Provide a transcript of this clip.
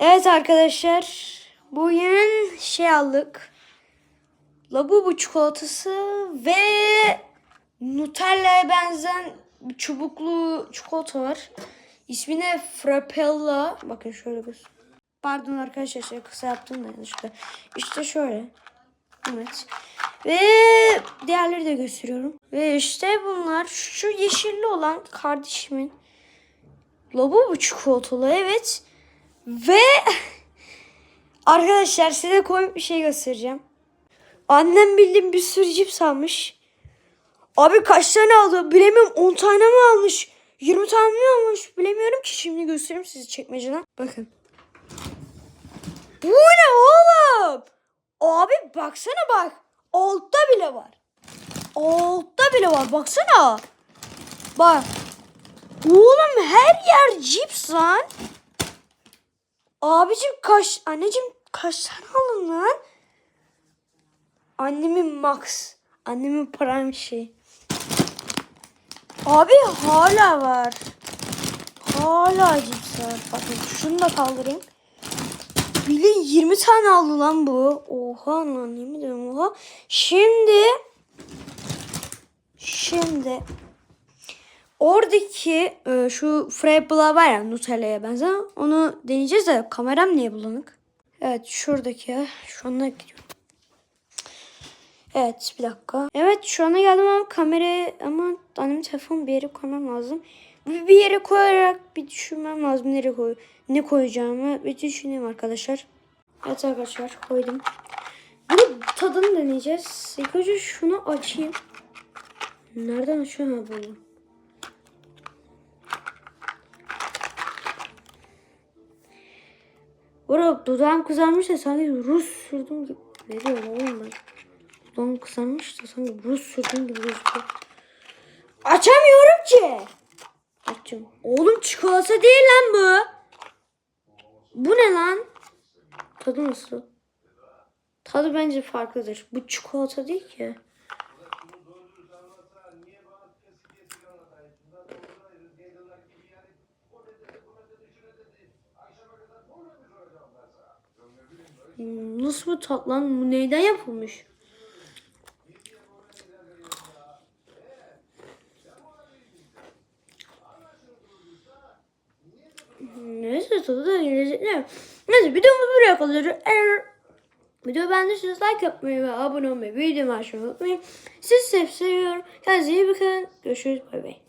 Evet arkadaşlar. Bugün şey aldık. Labubu çikolatası ve Nutella'ya benzeyen çubuklu çikolata var. İsmi de Frappella. Bakın şöyle göz. Pardon arkadaşlar şey kısa yaptım da yanlışlıkla. İşte şöyle. Evet. Ve diğerleri de gösteriyorum. Ve işte bunlar şu yeşilli olan kardeşimin Labubu çikolatalı evet. Ve arkadaşlar size komik bir şey göstereceğim. Annem bildiğim bir sürü cips almış. Abi kaç tane aldı? Bilemiyorum 10 tane mi almış? 20 tane mi almış? Bilemiyorum ki şimdi göstereyim size çekmeceden. Bakın. Bu ne oğlum? Abi baksana bak. Altta bile var. Altta bile var. Baksana. Bak. Oğlum her yer cips lan. Abicim kaç, anneciğim kaç tane aldın lan? Annemin max. Annemin prime şey. Abi hala var. Hala cips var. Bakın şunu da kaldırayım. Bilin 20 tane aldı lan bu. Oha lan yemin ederim oha. Şimdi şimdi oradaki e, şu Frapple'a var ya Nutella'ya benzer. Onu deneyeceğiz de kameram niye bulanık? Evet şuradaki şu anda gidiyorum. Evet bir dakika. Evet şu ana geldim ama kamerayı ama annemin telefonu bir yere koymam lazım. Bir yere koyarak bir düşünmem lazım nereye koy ne koyacağımı bir düşüneyim arkadaşlar. Evet arkadaşlar koydum. Bunu tadını deneyeceğiz. İlk önce şunu açayım. Nereden açıyorum bunu? Bro dudağım kızarmış da sanki Rus sürdüm gibi. Ne diyorum oğlum ben? Dudağım kızarmış da sanki Rus sürdüm gibi gözüküyor. Açamıyorum ki. Açacağım. Oğlum çikolata değil lan bu. Bu ne lan? Tadı nasıl? Tadı bence farklıdır. Bu çikolata değil ki. Nasıl bu tat lan? Bu neyden yapılmış? Neyse tadı da lezzetli. Neyse videomuzu buraya kalıyoruz. Eğer video beğendiyseniz like yapmayı ve abone olmayı, videomu açmayı unutmayın. Sizi seviyorum. Kendinize iyi bakın. Görüşürüz. Bay bay.